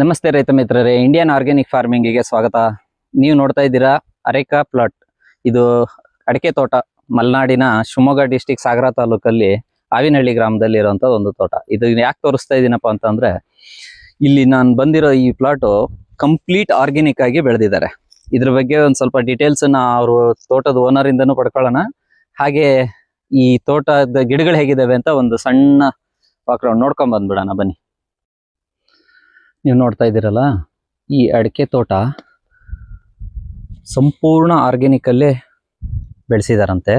ನಮಸ್ತೆ ರೈತ ಮಿತ್ರರೇ ಇಂಡಿಯನ್ ಆರ್ಗ್ಯಾನಿಕ್ ಫಾರ್ಮಿಂಗಿಗೆ ಸ್ವಾಗತ. ನೀವು ನೋಡ್ತಾ ಇದ್ದೀರಾ ಅರೇಕಾ ಪ್ಲಾಟ್. ಇದು ಅಡಿಕೆ ತೋಟ, ಮಲೆನಾಡಿನ ಶಿವಮೊಗ್ಗ ಡಿಸ್ಟಿಕ್ ಸಾಗರ ತಾಲೂಕಲ್ಲಿ ಆವಿನಹಳ್ಳಿ ಗ್ರಾಮದಲ್ಲಿ ಇರುವಂತ ಒಂದು ತೋಟ. ಇದು ಯಾಕೆ ತೋರಿಸ್ತಾ ಇದ್ದೀನಪ್ಪ ಅಂತಂದ್ರೆ, ಇಲ್ಲಿ ನಾನು ಬಂದಿರೋ ಈ ಪ್ಲಾಟು ಕಂಪ್ಲೀಟ್ ಆರ್ಗ್ಯಾನಿಕ್ ಆಗಿ ಬೆಳೆದಿದ್ದಾರೆ. ಇದ್ರ ಬಗ್ಗೆ ಒಂದು ಸ್ವಲ್ಪ ಡೀಟೇಲ್ಸ್ನ ಅವರು ತೋಟದ ಓನರ್ ಇಂದನೂ ಪಡ್ಕೊಳ್ಳೋಣ. ಹಾಗೆ ಈ ತೋಟದ ಗಿಡಗಳು ಹೇಗಿದ್ದಾವೆ ಅಂತ ಒಂದು ಸಣ್ಣ ಬ್ಯಾಕ್ಗ್ರೌಂಡ್ ನೋಡ್ಕೊಂಡ್ ಬಂದ್ಬಿಡೋಣ, ಬನ್ನಿ. ನೀವು ನೋಡ್ತಾ ಇದ್ದೀರಲ್ಲ, ಈ ಅಡಿಕೆ ತೋಟ ಸಂಪೂರ್ಣ ಆರ್ಗ್ಯಾನಿಕಲ್ಲೇ ಬೆಳೆಸಿದಾರಂತೆ.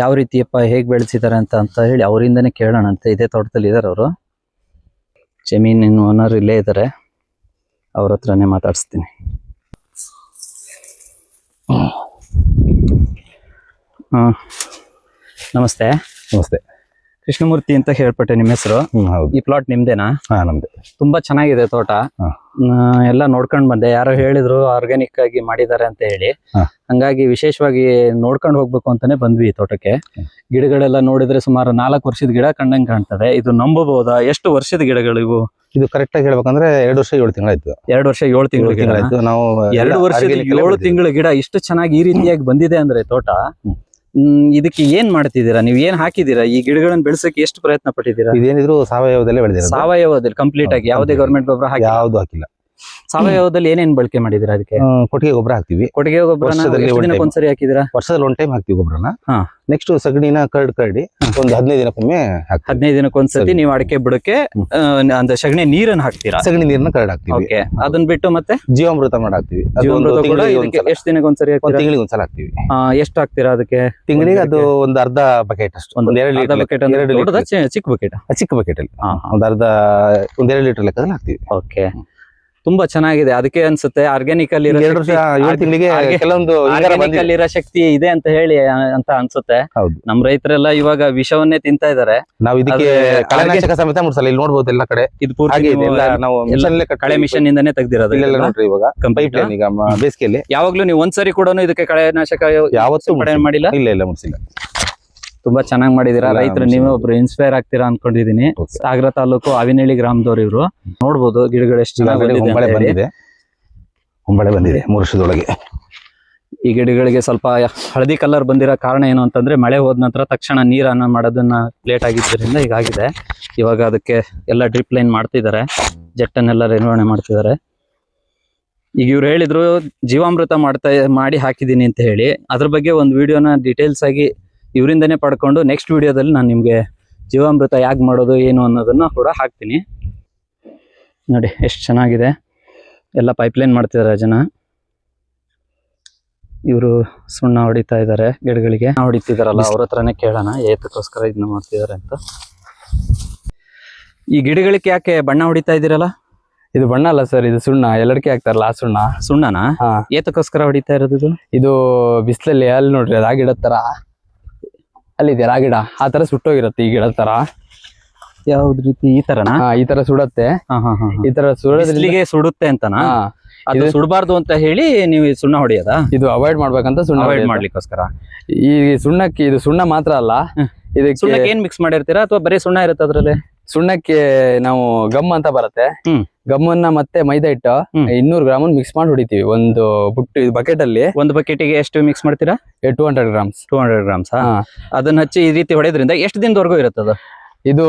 ಯಾವ ರೀತಿಯಪ್ಪ, ಹೇಗೆ ಬೆಳೆಸಿದ್ದಾರೆ ಅಂತ ಅಂತ ಹೇಳಿ ಅವರಿಂದನೇ ಕೇಳೋಣಂತೆ. ಇದೇ ತೋಟದಲ್ಲಿ ಇದ್ದಾರೆ ಅವರು. ಜಮೀನಿನ ಓನರ್ ಇಲ್ಲೇ ಇದ್ದಾರೆ ಅವ್ರ ಹತ್ರನೇ ಮಾತಾಡಿಸ್ತೀನಿ. ಹಾಂ ನಮಸ್ತೆ. ನಮಸ್ತೆ. ಕೃಷ್ಣಮೂರ್ತಿ ಅಂತ ಹೇಳ್ಪಟ್ಟೆ ನಿಮ್ಮ ಹೆಸರು. ಹೌದು. ಈ ಪ್ಲಾಟ್ ನಿಮ್ದೇನಾ? ಹಾ ನಮ್ದೆ. ತುಂಬಾ ಚೆನ್ನಾಗಿದೆ ತೋಟ. ಹಾ. ಎಲ್ಲ ನೋಡ್ಕೊಂಡ್ ಬಂದೆ. ಯಾರೋ ಹೇಳಿದ್ರು ಆರ್ಗ್ಯಾನಿಕ್ ಆಗಿ ಮಾಡಿದ್ದಾರೆ ಅಂತ ಹೇಳಿ. ಹಾ. ಹಂಗಾಗಿ ವಿಶೇಷವಾಗಿ ನೋಡ್ಕೊಂಡು ಹೋಗ್ಬೇಕು ಅಂತಾನೆ ಬಂದ್ವಿ ಈ ತೋಟಕ್ಕೆ. ಗಿಡಗಳೆಲ್ಲ ನೋಡಿದ್ರೆ ಸುಮಾರು ನಾಲ್ಕು ವರ್ಷದ ಗಿಡ ಕಂಡಂಗ್ ಕಾಣ್ತದೆ. ಇದು ನಂಬಬಹುದಾ ಎಷ್ಟು ವರ್ಷದ ಗಿಡಗಳು ಇವು? ಇದು ಕರೆಕ್ಟ್ ಆಗಿ ಹೇಳ್ಬೇಕಂದ್ರೆ ಎರಡು ವರ್ಷ ಏಳು ತಿಂಗಳಾಯ್ತು ಎರಡು ವರ್ಷ ಏಳು ತಿಂಗಳು ಗಿಡ ತಿಂಗಳಾಯ್ತು ನಾವು ಎರಡು ವರ್ಷ ವರ್ಷದ ಏಳು ತಿಂಗಳ ಗಿಡ ಇಷ್ಟು ಚೆನ್ನಾಗಿ ಈ ರೀತಿಯಾಗಿ ಬಂದಿದೆ ಅಂದ್ರೆ ತೋಟ. ಹ್ಮ್. ಹ್ಮ್, ಇದಕ್ಕೆ ಏನ್ ಮಾಡ್ತಿದ್ದೀರಾ? ನೀವು ಏನ್ ಹಾಕಿದೀರಾ ಈ ಗಿಡಗಳನ್ನ ಬೆಳೆಸಕ್ಕೆ ಎಷ್ಟು ಪ್ರಯತ್ನ ಪಟ್ಟಿದ್ದೀರಾ? ಇದೇನಿದ್ರು ಸಾವಯವದಲ್ಲೇ ಬೆಳೆದಿರೋದು. ಸಾವಯವದಲ್ಲಿ ಕಂಪ್ಲೀಟ್ ಆಗಿ ಯಾವುದೇ ಗವರ್ಮೆಂಟ್ ಗೊಬ್ಬರ ಹಾಕಿ ಯಾವ್ದು ಹಾಕಿಲ್ಲ. ಸಾವಯವದಲ್ಲಿ ಏನೇನ್ ಬಳಕೆ ಮಾಡಿದ್ರ ಅದಕ್ಕೆ? ಕೊಟ್ಟಿಗೆ ಗೊಬ್ಬರ ಹಾಕ್ತಿವಿ. ಕೊಟ್ಟಿಗೆ ಗೊಬ್ಬರ ಒಂದ್ಸರಿ ಹಾಕಿದಿರಾ ವರ್ಷದಲ್ಲಿ ಒಂದ್ ಟೈಮ್ ಹಾಕ್ತಿವಿ ಗೊಬ್ಬರನ. ನೆಕ್ಸ್ಟ್ ಸಗಣಿನ ಕರ್ಡ್ ಕರ್ಡಿ ಒಂದ್ ಹದಿನೈದು ದಿನಕ್ಕೊಮ್ಮೆ ಹದಿನೈದು ದಿನಕ್ಕೆ ಒಂದ್ಸತಿ ಸರಿ. ನೀವು ಅಡಿಕೆ ಬಿಡಕ್ಕೆ ಅಂದ್ರೆ ಸಗಣಿ ನೀರನ್ನ ಹಾಕ್ತೀರಾ? ಸಗಣಿ ನೀರನ್ನ ಕರ್ಡ್ ಹಾಕ್ತಿವಿ. ಅದನ್ನ ಬಿಟ್ಟು ಮತ್ತೆ? ಜೀವಾಮೃತ ಮಾಡಾಕ್ತಿವಿ ಎಷ್ಟು ದಿನಕ್ಕೆ ಒಂದ್ಸರಿ ತಿಂಗಳಿಗೆ ಒಂದ್ಸಲ ಹಾಕ್ತಿವಿ. ಎಷ್ಟು ಹಾಕ್ತೀರಾ ಅದಕ್ಕೆ? ತಿಂಗಳಿಗೆ ಅದು ಒಂದ್ ಅರ್ಧ ಬಕೆಟ್ ಅಷ್ಟು. ಒಂದು ಎರಡು ಲೀಟರ್ ಬಕೆಟ್ ಎರಡು ಚಿಕ್ಕ ಬಕೆಟ್ ಚಿಕ್ಕ ಬಕೆಟ್ ಅಲ್ಲಿ. ಒಂದ್ ಅರ್ಧ ಒಂದ್ ಎರಡು ಲೀಟರ್ ಲೆಕ್ಕದಲ್ಲಿ ಹಾಕ್ತಿವಿ. ಓಕೆ. ತುಂಬಾ ಚೆನ್ನಾಗಿದೆ. ಅದಕ್ಕೆ ಅನ್ಸುತ್ತೆ ಆರ್ಗ್ಯಾನಿಕ್ ಆರ್ಗ್ಯಾನಿಕ್ ಕೆಲವೊಂದು ಹಿಂಗಾರ organic ಬಂದಿದೆ. ಅಲ್ಲಿ ಇರೋ ಶಕ್ತಿ ಇದೆ ಅಂತ ಹೇಳಿ ಅಂತ ಅನ್ಸುತ್ತೆ. ನಮ್ ರೈತರೆಲ್ಲ ಇವಾಗ ವಿಷವನ್ನೇ ತಿಂತಾ ಇದಾರೆ. ನಾವು ಇದಕ್ಕೆ ಕಳೆನಾಶಕ ಸಮೇತ ಮುಡ್ಸಲ್ಲ ಇಲ್ಲಿ ನೋಡಬಹುದು ಎಲ್ಲ ಕಡೆ. ಇದು ಪೂರ್ತಿ ನಾವು ಕಳೆ ಮಿಷನ್ ಇಂದನೇ ತೆಗ್ದಿರೋದು ಇಲ್ಲೆಲ್ಲ? ನೋಡ್ರಿ ಇವಾಗ. ಪೈಪ್ ಲೈನ್ ಈಗ ಮ- ಬೇಸಿಗೆಯಲ್ಲಿ. ಯಾವಾಗ್ಲೂ ನೀವು ಒಂದ್ಸರಿ ಕೂಡ ಇದಕ್ಕೆ ಕಳೆನಾಶಕ ಯಾವತ್ತೂ ಮಾಡಿಲ್ಲ? ಇಲ್ಲ ಇಲ್ಲ ಮುಡ್ಸಿಲ್ಲ ತುಂಬಾ ಚೆನ್ನಾಗಿ ಮಾಡಿದೀರಾ? ರೈತರು. ನೀವೇ ಒಬ್ರು ಇನ್ಸ್ಪೈರ್ ಆಗ್ತೀರಾ ಅನ್ಕೊಂಡಿದೀನಿ. ಸಾಗರ ತಾಲೂಕು ಅವಿನೇಳಿ ಗ್ರಾಮದವ್ರು ಇವರು. ನೋಡ್ಬೋದು ಗಿಡಗಳು ಎಷ್ಟು ಬಂದಿದೆ ಹೊಂಬಳೆ ಬಂದಿದೆ. ಹೊಂಬಾಳೆ ಬಂದಿದೆ ಮೂರು ವರ್ಷದೊಳಗೆ. ಈ ಗಿಡಗಳಿಗೆ ಸ್ವಲ್ಪ ಹಳದಿ ಕಲರ್ ಬಂದಿರೋ ಕಾರಣ ಏನು ಅಂತಂದ್ರೆ ಮಳೆ ಹೋದ ನಂತರ ತಕ್ಷಣ ನೀರನ್ನ ಮಾಡೋದನ್ನ ಲೇಟ್ ಆಗಿದ್ದರಿಂದ ಈಗಾಗಿದೆ ಇವಾಗ ಅದಕ್ಕೆ ಎಲ್ಲ ಡ್ರಿಪ್ ಲೈನ್ ಮಾಡ್ತಿದ್ದಾರೆ. ಜೆಟ್ಟನ್ನೆಲ್ಲ ನಿರ್ವಹಣೆ ಮಾಡ್ತಿದ್ದಾರೆ. ಈಗ ಇವ್ರು ಹೇಳಿದ್ರು ಜೀವಾಮೃತ ಮಾಡ್ತಾ ಮಾಡಿ ಹಾಕಿದೀನಿ ಅಂತ ಹೇಳಿ. ಅದ್ರ ಬಗ್ಗೆ ಒಂದು ವಿಡಿಯೋನ ಡೀಟೇಲ್ಸ್ ಆಗಿ ಇವರಿಂದನೇ ಪಡ್ಕೊಂಡು ನೆಕ್ಸ್ಟ್ ವಿಡಿಯೋದಲ್ಲಿ ನಾನು ನಿಮಗೆ ಜೀವಾಮೃತ ಯಾಕೆ ಮಾಡೋದು ಏನು ಅನ್ನೋದನ್ನ ಕೂಡ ಹಾಕ್ತೀನಿ. ನೋಡಿ ಎಷ್ಟು ಚೆನ್ನಾಗಿದೆ. ಎಲ್ಲ ಪೈಪ್ಲೈನ್ ಮಾಡ್ತಿದ್ದಾರೆ ಜನ. ಇವರು ಸುಣ್ಣ ಹೊಡಿತಾ ಇದ್ದಾರೆ ಗಿಡಗಳಿಗೆ. ಹೊಡಿತಿದಾರಲ್ಲ ಅವ್ರ ಹತ್ರನೇ ಕೇಳೋಣ ಏತಕ್ಕೋಸ್ಕರ ಇದನ್ನ ಮಾಡ್ತಿದ್ದಾರೆ ಅಂತ. ಈ ಗಿಡಗಳಿಗೆ ಯಾಕೆ ಬಣ್ಣ ಹೊಡಿತಾ ಇದ್ದೀರಲ್ಲ? ಇದು ಬಣ್ಣ ಅಲ್ಲ ಸರ್ ಇದು ಸುಣ್ಣ. ಎಲ್ಲರಿಗೆ ಹಾಕ್ತಾರಲ್ಲ ಆ ಸುಣ್ಣ. ಸುಣ್ಣನಾ? ಏತಕ್ಕೋಸ್ಕರ ಹೊಡಿತಾ ಇರೋದು ಇದು? ಬಿಸಿಲಲ್ಲಿ ಅಲ್ಲಿ ನೋಡ್ರಿ ತರ. ಅಲ್ಲಿದೆ ಆ ಗಿಡ ಆ ತರ ಸುಟ್ಟೋಗಿರತ್ತೆ ಈ ಗಿಡ ತರ. ಯಾವ್ದು ರೀತಿ ಈ ತರನಾ? ಈ ತರ ಸುಡತ್ತೆ. ಈ ತರ ಸುಡೋದ್ರಿಂದ ಬಿಸಿಲಿಗೆ ಸುಡುತ್ತೆ ಅಂತನಾ? ಅದು ಸುಡಬಾರ್ದು ಅಂತ ಹೇಳಿ ನೀವು ಈ ಸುಣ್ಣ ಹೊಡೆಯದ? ಇದು ಅವಾಯ್ಡ್ ಮಾಡ್ಬೇಕಂತ ಸುಣ್ಣ ಅವಾಯ್ಡ್ ಹೊಡೆಯೋದು. ಮಾಡ್ಲಿಕ್ಕೋಸ್ಕರ. ಈ ಸುಣ್ಣಕ್ಕೆ ಇದು ಸುಣ್ಣ ಮಾತ್ರ ಅಲ್ಲ. ಇದಕ್ಕೆ ಸುಣ್ಣಕ್ಕೆ ಏನ್ ಮಿಕ್ಸ್ ಮಾಡಿರ್ತೀರಾ? ಅಥವಾ ಬರೀ ಸುಣ್ಣ ಇರುತ್ತೆ ಅದ್ರಲ್ಲಿ? ಸುಣ್ಣಕ್ಕೆ ನಾವು ಗಮ್ ಅಂತ ಬರುತ್ತೆ. ಗಮ್ಮನ್ನ ಮತ್ತೆ ಮೈದಾ ಹಿಟ್ಟು. ಇನ್ನೂರು ಗ್ರಾಮ್ ಮಿಕ್ಸ್ ಮಾಡಿ ಹೊಡಿತೀವಿ. ಒಂದು ಬುಟ್ಟು ಬಕೆಟ್ ಅಲ್ಲಿ. ಒಂದು ಬಕೆಟಿಗೆ ಎಷ್ಟು ಮಿಕ್ಸ್ ಮಾಡ್ತೀರಾ? Two hundred grams two hundred grams. ಅದನ್ನ ಹಚ್ಚಿ ಈ ರೀತಿ ಹೊಡೆಯೋದ್ರಿಂದ ಎಷ್ಟು ದಿನದವರೆಗೂ ಇರುತ್ತೆ ಅದು? ಇದು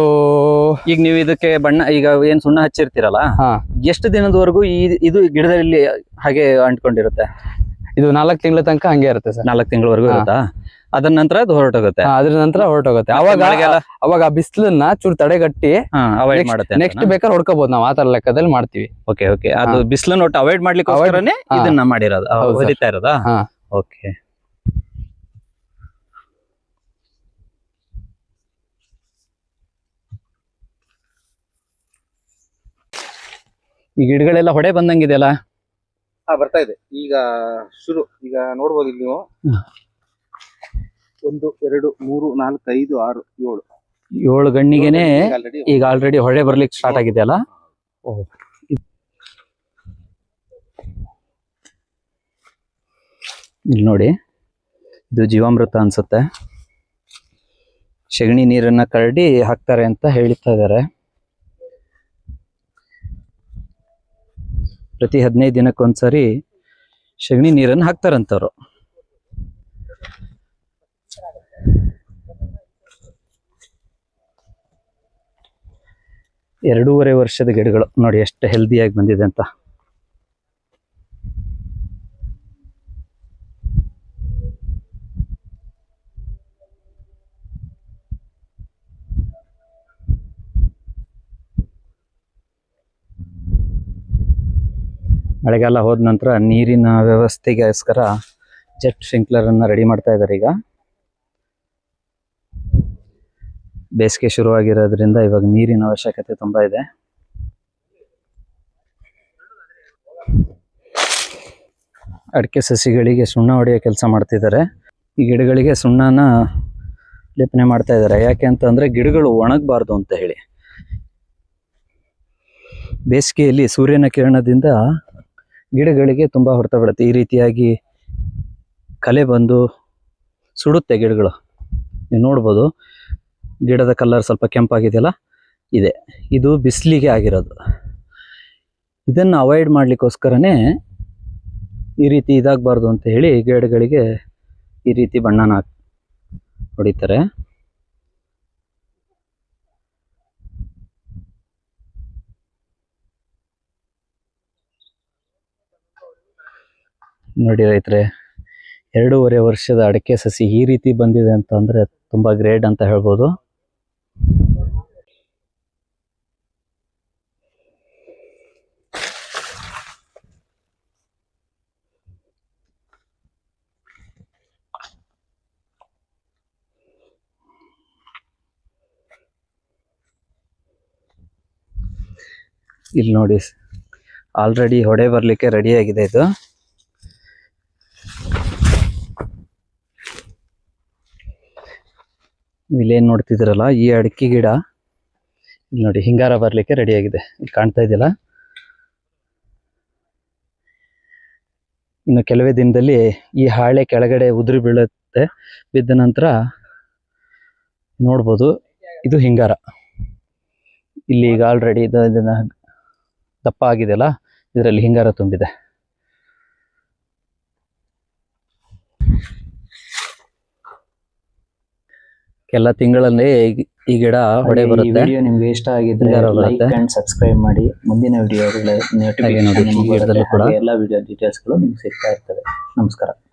ಈಗ ನೀವು ಇದಕ್ಕೆ ಬಣ್ಣ ಈಗ ಏನ್ ಸುಣ್ಣ ಹಚ್ಚಿರ್ತೀರಲ್ಲ? ಎಷ್ಟು ದಿನದವರೆಗೂ ಈ ಇದು ಗಿಡದಲ್ಲಿ ಹಾಗೆ ಅಂಟ್ಕೊಂಡಿರುತ್ತೆ? ಇದು ನಾಲ್ಕು ತಿಂಗಳ ತನಕ ಹಂಗೆ ಇರುತ್ತೆ ಸರ್. ನಾಲ್ಕು ತಿಂಗಳವರೆಗೂ. ಇರುತ್ತಾ? ಅದರ ನಂತರ ಅದು ಹೊರಟೋಗುತ್ತೆ. ಅದ್ರ ನಂತರ ಹೊರಟೋಗುತ್ತೆ. ಅವಾಗ ಅವಾಗ ಆ ಬಿಸಿಲನ್ನ ಚೂರು ತಡೆಗಟ್ಟಿ ಅವಾಯ್ಡ್ ಮಾಡುತ್ತೆ. ನೆಕ್ಸ್ಟ್ ಬೇಕಾದ್ರೆ ಹೊಡ್ಕೋಬಹುದು ನಾವು ಆತರ ಲೆಕ್ಕದಲ್ಲಿ ಮಾಡ್ತೀವಿ. ಓಕೆ ಓಕೆ ಅದು ಬಿಸಿಲನ್ನ ಒಟ್ಟು ಅವಾಯ್ಡ್ ಮಾಡ್ಲಿಕ್ಕೆ. ಇದನ್ನ ಮಾಡಿರೋದು. ಹೊಡಿತಾ ಇರೋದಾ? ಹಾ. ಓಕೆ ಈ ಗಿಡಗಳೆಲ್ಲ ಹೊಡೆ ಬಂದಂಗಿದೆಯಲ್ಲ? ಅಲ್ಲ ಬರ್ತಾ ಇದೆ. ಈಗ ಶುರು. ಈಗ ನೋಡ್ಬೋದು ಇಲ್ಲಿ ನೀವು. ಒಂದು ಎರಡು ಮೂರು ನಾಲ್ಕು ಐದು ಆರು ಏಳು. ಏಳು ಗಣ್ಣಿಗೆನೆ ಈಗ ಆಲ್ರೆಡಿ ಹೊಳೆ ಬರ್ಲಿಕ್ಕೆ ಸ್ಟಾರ್ಟ್ ಆಗಿದೆ ಅಲ್ಲ? ಇಲ್ಲಿ ನೋಡಿ ಇದು ಜೀವಾಮೃತ ಅನ್ಸುತ್ತೆ. ಸಗಣಿ ನೀರನ್ನ ಕರಡಿ ಹಾಕ್ತಾರೆ ಅಂತ ಹೇಳ್ತಾ ಇದ್ದಾರೆ ಪ್ರತಿ ಹದಿನೈದು ದಿನಕ್ಕೊಂದ್ಸರಿ ಸೆಗಣಿ ನೀರನ್ನು ಹಾಕ್ತಾರಂತವ್ರು. ಎರಡೂವರೆ ವರ್ಷದ ಗಿಡಗಳು ನೋಡಿ ಎಷ್ಟು ಹೆಲ್ದಿಯಾಗಿ ಬಂದಿದೆ ಅಂತ. ಮಳೆಗಾಲ ಹೋದ ನಂತರ ನೀರಿನ ವ್ಯವಸ್ಥೆಗೋಸ್ಕರ ಜೆಟ್ ಸ್ಪ್ರಿಂಕ್ಲರ್ ಅನ್ನ ರೆಡಿ ಮಾಡ್ತಾ ಇದ್ದಾರೆ ಈಗ. ಬೇಸಿಗೆ ಶುರುವಾಗಿರೋದ್ರಿಂದ ಇವಾಗ ನೀರಿನ ಅವಶ್ಯಕತೆ ತುಂಬಾ ಇದೆ. ಅಡಿಕೆ ಸಸಿಗಳಿಗೆ ಸುಣ್ಣ ಹೊಡೆಯೋ ಕೆಲಸ ಮಾಡ್ತಿದ್ದಾರೆ. ಈ ಗಿಡಗಳಿಗೆ ಸುಣ್ಣನ ಲೇಪನೆ ಮಾಡ್ತಾ ಇದ್ದಾರೆ. ಯಾಕೆ ಅಂತಂದರೆ ಗಿಡಗಳು ಒಣಗಬಾರ್ದು ಅಂತ ಹೇಳಿ. ಬೇಸಿಗೆಯಲ್ಲಿ ಸೂರ್ಯನ ಕಿರಣದಿಂದ ಗಿಡಗಳಿಗೆ ತುಂಬಾ ಹೊಡೆತ ಬೀಳುತ್ತೆ. ಈ ರೀತಿಯಾಗಿ ಕಲೆ ಬಂದು ಸುಡುತ್ತೆ ಗಿಡಗಳು. ನೀವು ನೋಡ್ಬೋದು. ಗಿಡದ ಕಲರ್ ಸ್ವಲ್ಪ ಕೆಂಪಾಗಿದೆಯಲ್ಲ, ಇದೆ. ಇದು ಬಿಸಿಲಿಗೆ ಆಗಿರೋದು. ಇದನ್ನು ಅವಾಯ್ಡ್ ಮಾಡ್ಲಿಕ್ಕೋಸ್ಕರನೇ ಈ ರೀತಿ ಇದಾಗಬಾರ್ದು ಅಂತ ಹೇಳಿ ಗಿಡಗಳಿಗೆ ಈ ರೀತಿ ಬಣ್ಣನ ಹೊಡಿತಾರೆ. ನೋಡಿ ರೈತರೆ, ಎರಡೂವರೆ ವರ್ಷದ ಅಡಿಕೆ ಸಸಿ ಈ ರೀತಿ ಬಂದಿದೆ ಅಂತ ತುಂಬ ತುಂಬಾ ಗ್ರೇಡ್ ಅಂತ ಹೇಳ್ಬೋದು. ಇಲ್ಲಿ ನೋಡಿ. ಆಲ್ರೆಡಿ ಹೊಡೆ ಬರಲಿಕ್ಕೆ ರೆಡಿ ಆಗಿದೆ ಇದು. ಇಲ್ಲೇನ್ ನೋಡ್ತಿದ್ದೀರಲ್ಲ, ಈ ಅಡಿಕೆ ಗಿಡ. ಇಲ್ಲಿ ನೋಡಿ, ಹಿಂಗಾರ ಬರಲಿಕ್ಕೆ ರೆಡಿ ಆಗಿದೆ. ಇಲ್ಲಿ ಕಾಣ್ತಾ ಇದೆಯಲ್ಲ? ಇನ್ನು ಕೆಲವೇ ದಿನದಲ್ಲಿ ಈ ಹಾಳೆ ಕೆಳಗಡೆ ಉದುರಿ ಬೀಳುತ್ತೆ. ಬಿದ್ದ ನಂತರ ನೋಡ್ಬೋದು. ಇದು ಹಿಂಗಾರ. ಇಲ್ಲಿ ಈಗ ಆಲ್ರೆಡಿ ಇದನ್ನ ದಪ್ಪ ಆಗಿದೆಯಲ್ಲ ಇದರಲ್ಲಿ ಹಿಂಗಾರ ತುಂಬಿದೆ. ಎಲ್ಲ ತಿಂಗಳಲ್ಲಿ ಈ- ಗಿಡ ಹೊಡೆ ಬರುತ್ತೆ. ವಿಡಿಯೋ ನಿಮ್ಗೆ ಇಷ್ಟ ಆಗಿದ್ರೆ ಲೈಕ್ ಅಂಡ್ ಸಬ್ಸ್ಕ್ರೈಬ್ ಮಾಡಿ. ಮುಂದಿನ ವಿಡಿಯೋಗಳ ನೋಟಿಫಿಕೇಶನ್ ಕೂಡ. ಎಲ್ಲ ವಿಡಿಯೋ ಡೀಟೇಲ್ಸ್ಗಳು ನಿಮ್ಗೆ ಸಿಗ್ತಾ ಇರ್ತವೆ ನಮಸ್ಕಾರ.